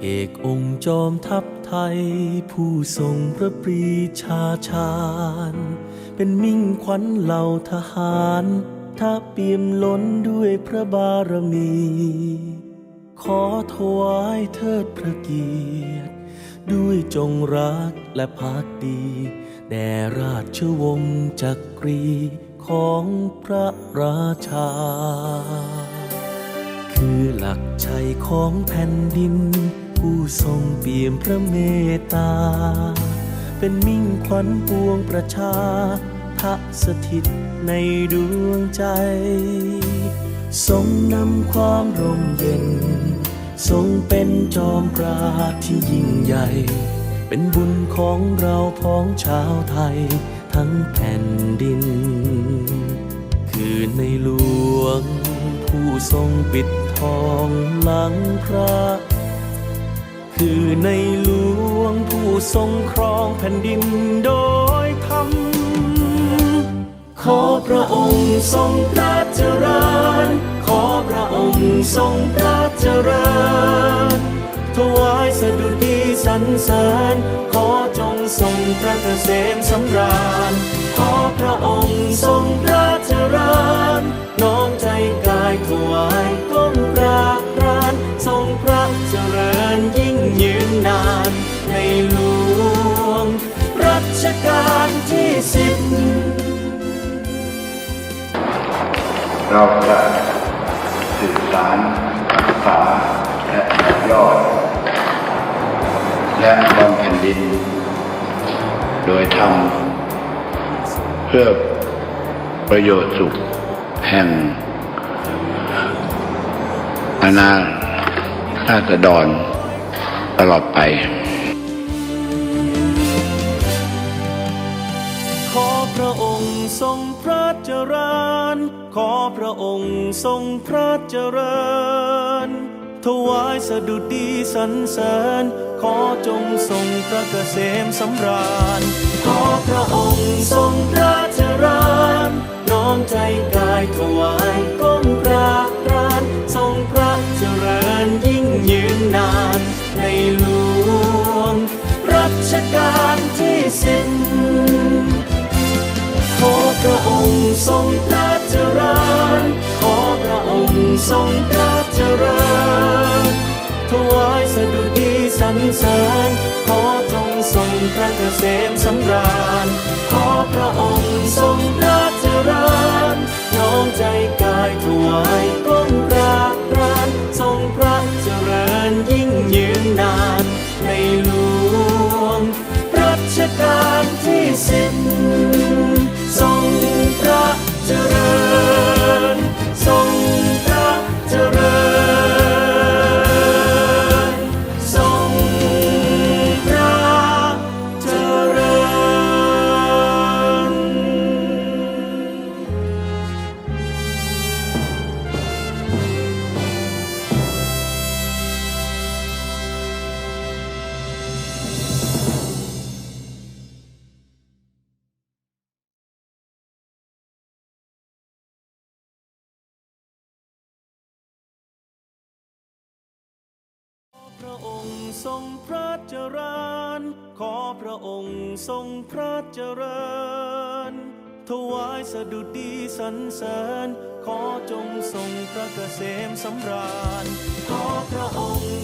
เอกองค์จอมทัพไทย ผู้ทรงพระปรีชาชาญ เป็นมิ่งขวัญเหล่าทหารถ้าเปี่ยมล้นด้วยพระบารมี ขอถวายเทิดพระเกียรติ ด้วยจงรักและภักดี แด่ราชวงศ์จักรีของพระราชา คือหลักชัยของแผ่นดิน ผู้ทรงเปี่ยมพระเมตตา เป็นมิ่งขวัญปวงประชาพระสถิตในดวงใจ ทรงนำความร่มเย็น ทรงเป็นจอมปราที่ยิ่งใหญ่ เป็นบุญของเราพ้องชาวไทยทั้งแผ่นดิน คือในหลวงผู้ทรงปิด ทองหลังพระ คือในหลวงผู้ทรงครองแผ่นดินโดยธรรม ขอพระองค์ทรงพระเจริญ ขอพระองค์ทรงพระเจริญ ถวายสดุดีสรรเสริญ ขอจงทรงพระเกษมสำราญ ขอพระองค์ทรงพระเจริญ ชกาลที่สิบเราจะสื่อสารรักษาและต่อยอด และบำเพ็ญดิน โดยทำเพื่อประโยชน์สุขแห่งอาณาราษฎรตลอดไป ค์ทรงพระเจริญ ขอพระองค์ทรงพระเจริญ ถวายสดุดีสรรเสริญ ขอจงทรงพระเกษมสำราญ ขอพระองค์ทรงพระเจริญ น้อมใจกายถวายก้มกราบรานทรงพระเจริญยิ่งยืนนานในหลวงรัชกาลที่สิบ องค์ทรงพระเจริญ ขอพระองค์ทรงพระเจริญ ถวายสดุดีสรรเสริญ ขอจงทรงพระเกษมสำราญ ขอพระองค์ทรงพระเจริญ น้อมใจกายถวายก้มกราบกรานทรงพระเจริญยิ่งยืนนานในหลวงรัชกาลที่สิบ ระองค์ทรงพระเจริญ ขอพระองค์ทรงพระเจริญ ถวายสดุดีสรรเสริญ ขอจงทรงพระเกษมสำราญ ขอพระองค์